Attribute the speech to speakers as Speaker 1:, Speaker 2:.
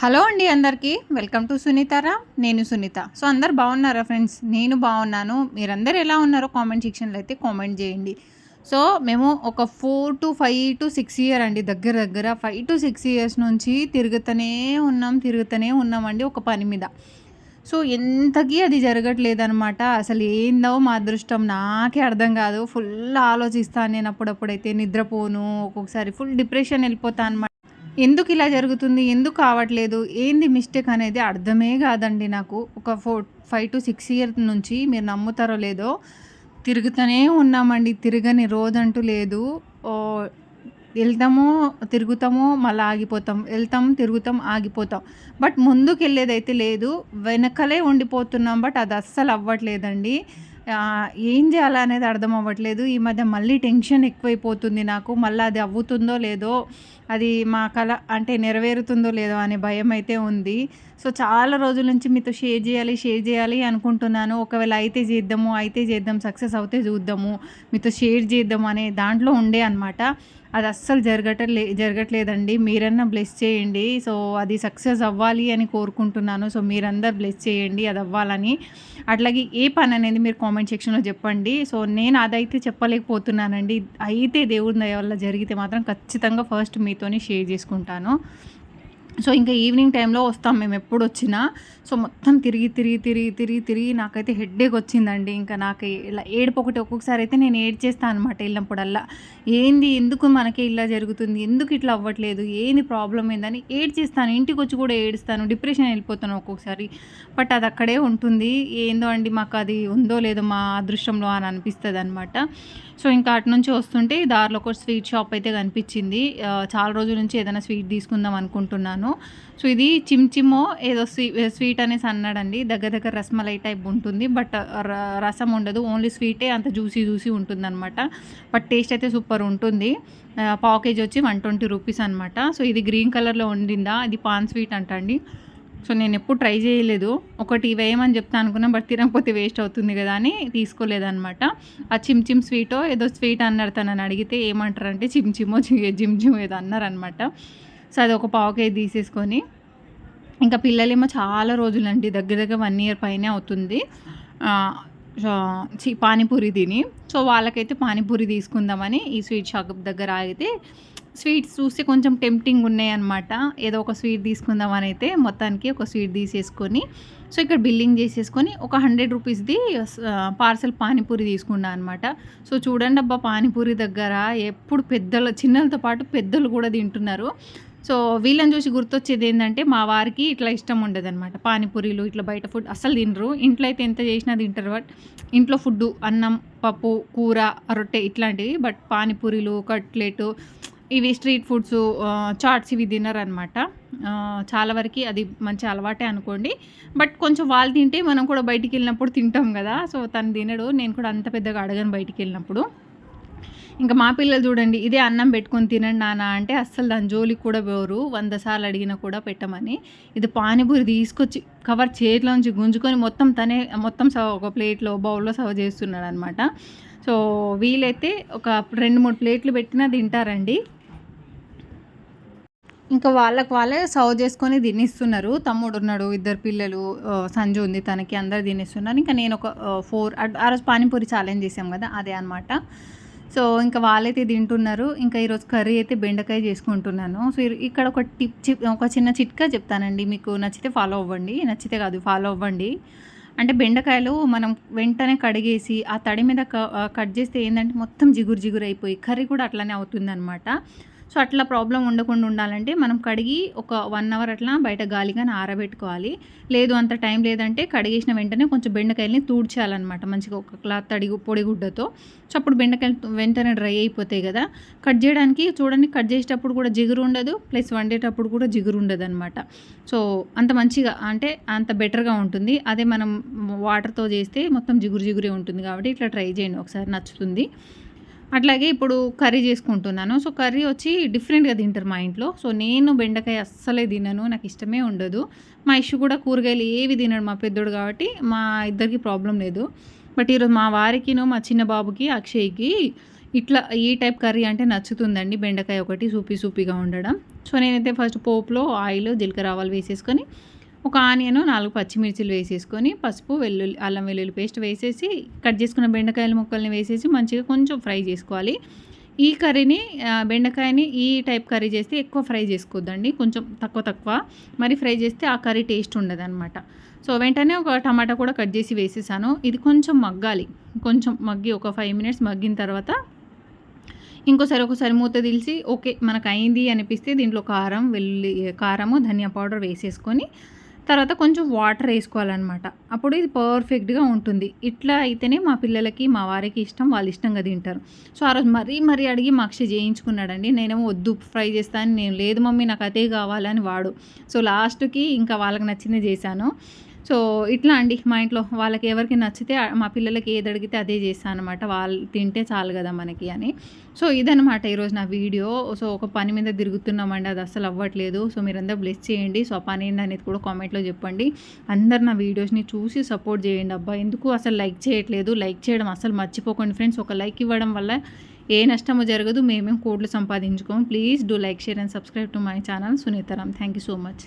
Speaker 1: Hello అండి అందరికీ. Welcome to సునీతారా? నేను సునీత. సో అందరు బాగున్నారా ఫ్రెండ్స్? నేను బాగున్నాను. మీరందరూ ఎలా ఉన్నారో కామెంట్ సెక్షన్లో అయితే కామెంట్ చేయండి. సో మేము ఒక four to five to six year అండి. దగ్గర దగ్గర ఫైవ్ టు సిక్స్ ఇయర్స్ నుంచి తిరుగుతూనే ఉన్నాం తిరుగుతూనే ఉన్నామండి ఒక పని మీద. సో ఎంతకీ అది జరగట్లేదనమాట అసలు ఏందో మా అదృష్టం. నాకే అర్థం కాదు. ఫుల్ ఆలోచిస్తాను నేను అప్పుడప్పుడైతే. నిద్రపోను ఒక్కొక్కసారి ఫుల్ డిప్రెషన్ వెళ్ళిపోతాను అనమాట ఎందుకు ఇలా జరుగుతుంది? ఎందుకు కావట్లేదు? ఏంది మిస్టేక్ అనేది అర్థమే కాదండి నాకు. ఒక four five to six year నుంచి మీరు నమ్ముతారో లేదో తిరుగుతూనే ఉన్నామండి. తిరగని రోజంటూ లేదు. వెళ్తాము తిరుగుతాము మళ్ళీ ఆగిపోతాం. వెళ్తాం తిరుగుతాం ఆగిపోతాం. బట్ ముందుకు వెళ్ళేదైతే లేదు. వెనకలే ఉండిపోతున్నాం. బట్ అది అస్సలు అవ్వట్లేదండి. ఏం చేయాలనేది అర్థం అవ్వట్లేదు. ఈ మధ్య మళ్ళీ టెన్షన్ ఎక్కువైపోతుంది నాకు. మళ్ళీ అది అవ్వుతుందో లేదో అది మా కళ అంటే నెరవేరుతుందో లేదో అనే భయం అయితే ఉంది. సో చాలా రోజుల నుంచి మీతో షేర్ చేయాలి షేర్ చేయాలి అనుకుంటున్నాను. ఒకవేళ అయితే చేద్దాము అయితే చేద్దాం సక్సెస్ అవుతే చూద్దాము మీతో షేర్ చేద్దాము అనే దాంట్లో ఉండే అనమాట అది అస్సలు జరగటలే జరగట్లేదండి. మీరన్నా బ్లెస్ చేయండి. సో అది సక్సెస్ అవ్వాలి అని కోరుకుంటున్నాను. సో మీరందరు బ్లెస్ చేయండి అది అవ్వాలని. అట్లాగే ఏ పని అనేది మీరు కామెంట్ సెక్షన్లో చెప్పండి. సో నేను అదైతే చెప్పలేకపోతున్నానండి. అయితే దేవుడి దయ వల్ల జరిగితే మాత్రం ఖచ్చితంగా ఫస్ట్ మీతోని షేర్ చేసుకుంటాను. సో ఇంకా ఈవినింగ్ టైంలో వస్తాం మేము ఎప్పుడు వచ్చినా. సో మొత్తం తిరిగి తిరిగి తిరిగి తిరిగి తిరిగి నాకైతే హెడ్ఏక్ వచ్చిందండి. ఇంకా నాకు ఇలా ఏడుపు ఒకటి ఒక్కొక్కసారి అయితే నేను ఏడ్చేస్తాను అనమాట వెళ్ళినప్పుడల్లా. ఏంది? ఎందుకు మనకి ఇలా జరుగుతుంది? ఎందుకు ఇట్లా అవ్వట్లేదు? ఏంది ప్రాబ్లం ఏందని ఏడ్చేస్తాను. ఇంటికి వచ్చి కూడా ఏడుస్తాను. డిప్రెషన్ వెళ్ళిపోతాను ఒక్కొక్కసారి. బట్ అది అక్కడే ఉంటుంది. ఏందో అండి మాకు అది ఉందో లేదో మా అదృష్టంలో అని అనిపిస్తుంది అనమాట సో ఇంకా అటు నుంచి వస్తుంటే దారిలో ఒక స్వీట్ షాప్ అయితే కనిపించింది. చాలా రోజుల నుంచి ఏదైనా స్వీట్ తీసుకుందాం అనుకుంటున్నాను. సో ఇది చిమ్చిమో ఏదో స్వీట్ అనేసి అన్నాడండి. దగ్గర దగ్గర రసమలై టైప్ ఉంటుంది. బట్ రసం ఉండదు. ఓన్లీ స్వీటే అంత జ్యూసీ జ్యూసీ ఉంటుంది అనమాట బట్ టేస్ట్ అయితే సూపర్ ఉంటుంది. పావు కేజీ వచ్చి వన్ ట్వంటీ రూపీస్ అనమాట సో ఇది గ్రీన్ కలర్లో ఉండిందా? ఇది పాన్ స్వీట్ అంటండి. సో నేను ఎప్పుడు ట్రై చేయలేదు. ఒకటి వేయమని చెప్తా అనుకున్నా బట్ తినకపోతే వేస్ట్ అవుతుంది కదా అని తీసుకోలేదనమాట ఆ చిమ్చిమ్ స్వీటో ఏదో స్వీట్ అన్నారు తనని అడిగితే ఏమంటారంటే చిమ్చిమో జిమ్చిమో జిమ్ జిమ్ ఏదో అన్నారనమాట సో అది ఒక పావు కేజీ తీసేసుకొని ఇంకా పిల్లలేమో చాలా రోజులండి. దగ్గర దగ్గర వన్ ఇయర్ పైనే అవుతుంది. పానీపూరి తిని. సో వాళ్ళకైతే పానీపూరి తీసుకుందామని ఈ స్వీట్ షాప్ దగ్గర ఆగితే స్వీట్స్ చూస్తే కొంచెం టెంప్టింగ్ ఉన్నాయన్నమాట. ఏదో ఒక స్వీట్ తీసుకుందామని అయితే మొత్తానికి ఒక స్వీట్ తీసేసుకొని సో ఇక్కడ బిల్లింగ్ చేసేసుకొని ఒక హండ్రెడ్ రూపీస్ది పార్సల్ పానీపూరి తీసుకున్నా అనమాట సో చూడండి అబ్బా పానీపూరి దగ్గర ఎప్పుడు పెద్దలు చిన్నలతో పాటు పెద్దలు కూడా తింటున్నారు. సో వీళ్ళని చూసి గుర్తొచ్చేది ఏంటంటే మా వారికి ఇట్లా ఇష్టం ఉండదు అనమాట పానీపూరీలు ఇట్లా బయట ఫుడ్ అసలు తినరు. ఇంట్లో అయితే ఎంత చేసినా తింటారు. బట్ ఇంట్లో ఫుడ్ అన్నం పప్పు కూర రొట్టె ఇట్లాంటివి. బట్ పానీపూరీలు కట్లెట్ ఇవి స్ట్రీట్ ఫుడ్స్ చాట్స్ ఇవి తినరనమాట చాలా వరకు అది మంచి అలవాటే అనుకోండి. బట్ కొంచెం వాళ్ళు తింటే మనం కూడా బయటికి వెళ్ళినప్పుడు తింటాం కదా. సో తను తినడు. నేను కూడా అంత పెద్దగా అడగను బయటికి వెళ్ళినప్పుడు. ఇంకా మా పిల్లలు చూడండి ఇదే అన్నం పెట్టుకొని తినండి నాన్న అంటే అస్సలు దాని జోలికి కూడా పోరు. వంద సార్లు అడిగినా కూడా పెట్టమని. ఇది పానీపూరి తీసుకొచ్చి కవర్ చేతిలోంచి గుంజుకొని మొత్తం తనే మొత్తం సవ ఒక ప్లేట్లో బౌల్లో సర్వ్ చేస్తున్నాడు అనమాట సో వీలైతే ఒక రెండు మూడు ప్లేట్లు పెట్టినా తింటారండి. ఇంకా వాళ్ళకి వాళ్ళే సర్వ్ చేసుకొని తినిస్తున్నారు. తమ్ముడు ఉన్నాడు ఇద్దరు పిల్లలు సంజు ఉంది తనకి అందరు తినిస్తున్నారు. ఇంకా నేను ఒక ఫోర్ ఆ రోజు పానీపూరి ఛాలెంజ్ చేసాం కదా అదే అనమాట సో ఇంకా వాళ్ళైతే తింటున్నారు. ఇంకా ఈరోజు కర్రీ అయితే బెండకాయ చేసుకుంటున్నాను. సో ఇక్కడ ఒక టిప్ ఒక చిన్న చిట్కా చెప్తానండి. మీకు నచ్చితే ఫాలో అవ్వండి నచ్చితే కాదు ఫాలో అవ్వండి. అంటే బెండకాయలు మనం వెంటనే కడిగేసి ఆ తడి మీద కట్ చేస్తే ఏంటంటే మొత్తం జిగురు జిగురు అయిపోయి కర్రీ కూడా అట్లానే అవుతుంది అనమాట సో అట్లా ప్రాబ్లం ఉండకుండా ఉండాలంటే మనం కడిగి ఒక వన్ అవర్ అట్లా బయట గాలిగానే ఆరబెట్టుకోవాలి. లేదు అంత టైం లేదంటే కడిగేసిన వెంటనే కొంచెం బెండకాయలని తూడ్చాలన్నమాట. మంచిగా ఒక క్లాత్ తడి పొడిగుడ్డతో సో అప్పుడు బెండకాయలు వెంటనే డ్రై అయిపోతాయి కదా. కట్ చేయడానికి చూడండి కట్ చేసేటప్పుడు కూడా జిగురు ఉండదు. ప్లస్ వండేటప్పుడు కూడా జిగురు ఉండదు అనమాట సో అంత మంచిగా అంటే అంత బెటర్గా ఉంటుంది. అదే మనం వాటర్తో చేస్తే మొత్తం జిగురు జిగురే ఉంటుంది కాబట్టి ఇట్లా ట్రై చేయండి. ఒకసారి నచ్చుతుంది. అట్లాగే ఇప్పుడు కర్రీ చేసుకుంటున్నాను. సో కర్రీ వచ్చి డిఫరెంట్గా తింటారు మా ఇంట్లో. సో నేను బెండకాయ అస్సలే తినను. నాకు ఇష్టమే ఉండదు. మా ఇష్యూ కూడా కూరగాయలు ఏవి తినడు మా పెద్దోడు కాబట్టి మా ఇద్దరికి ప్రాబ్లం లేదు. బట్ ఈరోజు మా వారికిను మా చిన్న బాబుకి అక్షయ్కి ఇట్లా ఈ టైప్ కర్రీ అంటే నచ్చుతుందండి. బెండకాయ ఒకటి సూపీ సూపీగా ఉండడం. సో నేనైతే ఫస్ట్ పోపులో ఆయిల్ జీలకర్ర ఆవాలు వేసేసుకొని ఒక ఆనియన్ నాలుగు పచ్చిమిర్చిలు వేసేసుకొని పసుపు వెల్లుల్లి అల్లం వెల్లుల్లి పేస్ట్ వేసేసి కట్ చేసుకున్న బెండకాయల ముక్కల్ని వేసేసి మంచిగా కొంచెం ఫ్రై చేసుకోవాలి. ఈ కర్రీని బెండకాయని ఈ టైప్ కర్రీ చేస్తే ఎక్కువ ఫ్రై చేసుకోవద్దండి. కొంచెం తక్కువ తక్కువ. మరి ఫ్రై చేస్తే ఆ కర్రీ టేస్ట్ ఉండదు అనమాట సో వెంటనే ఒక టమాటా కూడా కట్ చేసి వేసేసాను. ఇది కొంచెం మగ్గాలి. కొంచెం మగ్గి ఒక ఫైవ్ మినిట్స్ మగ్గిన తర్వాత ఇంకోసారి ఒకసారి మూత తెలిసి ఓకే మనకు అయింది అనిపిస్తే దీంట్లో కారం వెల్లుల్లి కారము ధనియా పౌడర్ వేసేసుకొని తర్వాత కొంచెం వాటర్ వేసుకోవాలన్నమాట. అప్పుడు ఇది పర్ఫెక్ట్గా ఉంటుంది. ఇట్లా అయితేనే మా పిల్లలకి మా వారికి ఇష్టం వాళ్ళు ఇష్టంగా తింటారు. సో ఆ రోజు మరీ మరీ అడిగి మాక్షి చేయించుకున్నాడండి. నేనేమో వద్దు ఫ్రై చేస్తాను నేను లేదు మమ్మీ నాకు అదే కావాలని వాడు. సో లాస్ట్కి ఇంకా వాళ్ళకి నచ్చింది చేశాను. సో ఇట్లా అండి మా ఇంట్లో. వాళ్ళకి ఎవరికి నచ్చితే మా పిల్లలకి ఏది అడిగితే అదే చేస్తాను అనమాట వాళ్ళు తింటే చాలు కదా మనకి అని. సో ఇదనమాట ఈరోజు నా వీడియో. సో ఒక పని మీద తిరుగుతున్నామండి. అది అసలు అవ్వట్లేదు. సో మీరందరూ బ్లెస్ చేయండి. సో పని ఏంటి కూడా కామెంట్లో చెప్పండి. అందరు నా వీడియోస్ని చూసి సపోర్ట్ చేయండి. అబ్బా ఎందుకు అసలు లైక్ చేయట్లేదు? లైక్ చేయడం అసలు మర్చిపోకండి ఫ్రెండ్స్. ఒక లైక్ ఇవ్వడం వల్ల ఏ నష్టము జరగదు. మేమేం కోట్లు సంపాదించుకోము. Please do like share and subscribe to my channel Sunitharam thank you so much.